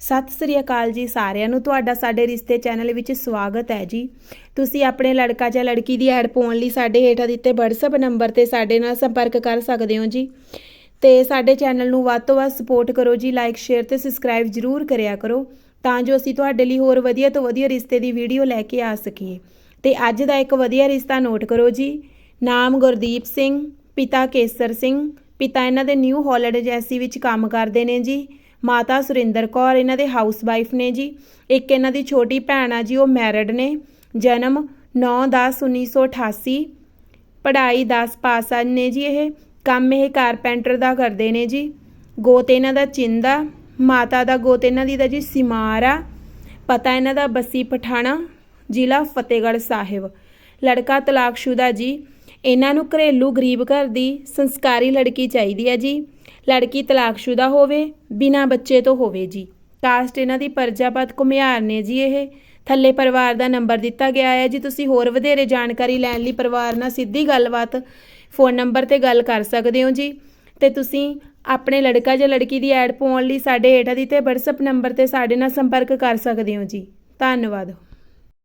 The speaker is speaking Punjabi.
ਸਤਿ ਸ੍ਰੀ ਅਕਾਲ ਜੀ ਸਾਰਿਆਂ ਨੂੰ। ਤੁਹਾਡਾ ਸਾਡੇ ਰਿਸ਼ਤੇ ਚੈਨਲ ਵਿੱਚ ਸਵਾਗਤ ਹੈ ਜੀ। ਤੁਸੀਂ ਆਪਣੇ ਲੜਕਾ ਜਾਂ ਲੜਕੀ ਦੀ ਐਡ ਪਾਉਣ ਲਈ ਸਾਡੇ ਹੇਠਾਂ ਦਿੱਤੇ WhatsApp ਨੰਬਰ ਤੇ ਸਾਡੇ ਨਾਲ ਸੰਪਰਕ ਕਰ ਸਕਦੇ ਹੋ ਜੀ। ਤੇ ਸਾਡੇ ਚੈਨਲ ਨੂੰ ਵੱਧ ਤੋਂ ਵੱਧ ਸਪੋਰਟ ਕਰੋ ਜੀ ਲਾਈਕ ਸ਼ੇਅਰ ਤੇ ਸਬਸਕ੍ਰਾਈਬ ਜਰੂਰ ਕਰਿਆ ਕਰੋ ਤਾਂ ਜੋ ਅਸੀਂ ਤੁਹਾਡੇ ਲਈ ਹੋਰ ਵਧੀਆ ਤੋਂ ਵਧੀਆ ਰਿਸ਼ਤੇ ਦੀ ਵੀਡੀਓ ਲੈ ਕੇ ਆ ਸਕੀਏ। ਤੇ ਅੱਜ ਦਾ ਇੱਕ ਵਧੀਆ ਰਿਸ਼ਤਾ ਨੋਟ ਕਰੋ ਜੀ। ਨਾਮ ਗੁਰਦੀਪ ਸਿੰਘ, ਪਿਤਾ ਕੇਸਰ ਸਿੰਘ। ਪਿਤਾ ਇਹਨਾਂ ਦੇ ਨਿਊ ਹਾਲੈਂਡ ਏਜੰਸੀ ਵਿੱਚ ਕੰਮ ਕਰਦੇ ਨੇ ਜੀ। ਮਾਤਾ ਸੁਰਿੰਦਰ ਕੌਰ, ਇਹਨਾਂ ਦੇ ਹਾਊਸ ਵਾਈਫ ਨੇ ਜੀ। ਇੱਕ ਇਹਨਾਂ ਦੀ ਛੋਟੀ ਭੈਣ ਆ ਜੀ, ਉਹ ਮੈਰਿਡ ਨੇ। ਜਨਮ 9/10/1988 ਪੜ੍ਹਾਈ 10 ਪਾਸ ਆ ਨੇ ਜੀ ਇਹ। ਕੰਮ ਇਹ ਕਾਰਪੈਂਟਰ ਦਾ ਕਰਦੇ ਨੇ ਜੀ। ਗੋਤ ਇਹਨਾਂ ਦਾ ਚਿੰਦਾ। ਮਾਤਾ ਦਾ ਗੋਤ ਇਹਨਾਂ ਦੀ ਦਾ ਜੀ ਸਿਮਾਰ ਆ। ਪਤਾ ਇਹਨਾਂ ਦਾ ਬੱਸੀ ਪਠਾਣਾ, ਜ਼ਿਲ੍ਹਾ ਫਤਿਹਗੜ੍ਹ ਸਾਹਿਬ। ਲੜਕਾ ਤਲਾਕਸ਼ੁਦਾ ਜੀ। ਇਹਨਾਂ ਨੂੰ ਘਰੇਲੂ ਗਰੀਬ ਘਰ ਦੀ ਸੰਸਕਾਰੀ ਲੜਕੀ ਚਾਹੀਦੀ ਹੈ ਜੀ। ਲੜਕੀ ਤਲਾਕਸ਼ੁਦਾ ਹੋਵੇ, ਬਿਨਾਂ ਬੱਚੇ ਤੋਂ ਹੋਵੇ ਜੀ। ਕਾਸਟ ਇਹਨਾਂ ਦੀ ਪਰਜਾਪਤ ਘੁਮਿਆਰ ਨੇ ਜੀ ਇਹ। ਥੱਲੇ ਪਰਿਵਾਰ ਦਾ ਨੰਬਰ ਦਿੱਤਾ ਗਿਆ ਹੈ ਜੀ। ਤੁਸੀਂ ਹੋਰ ਵਧੇਰੇ ਜਾਣਕਾਰੀ ਲੈਣ ਲਈ ਪਰਿਵਾਰ ਨਾਲ ਸਿੱਧੀ ਗੱਲਬਾਤ ਫੋਨ ਨੰਬਰ ਤੇ ਗੱਲ ਕਰ ਸਕਦੇ ਹੋ ਜੀ। ਤੇ ਤੁਸੀਂ ਆਪਣੇ ਲੜਕਾ ਜਾਂ ਲੜਕੀ ਦੀ ਐਡ ਪਾਉਣ ਲਈ ਸਾਡੇ ਹੇਠਾਂ ਦਿੱਤੇ WhatsApp ਨੰਬਰ ਤੇ ਸਾਡੇ ਨਾਲ ਸੰਪਰਕ ਕਰ ਸਕਦੇ ਹੋ ਜੀ। ਧੰਨਵਾਦ।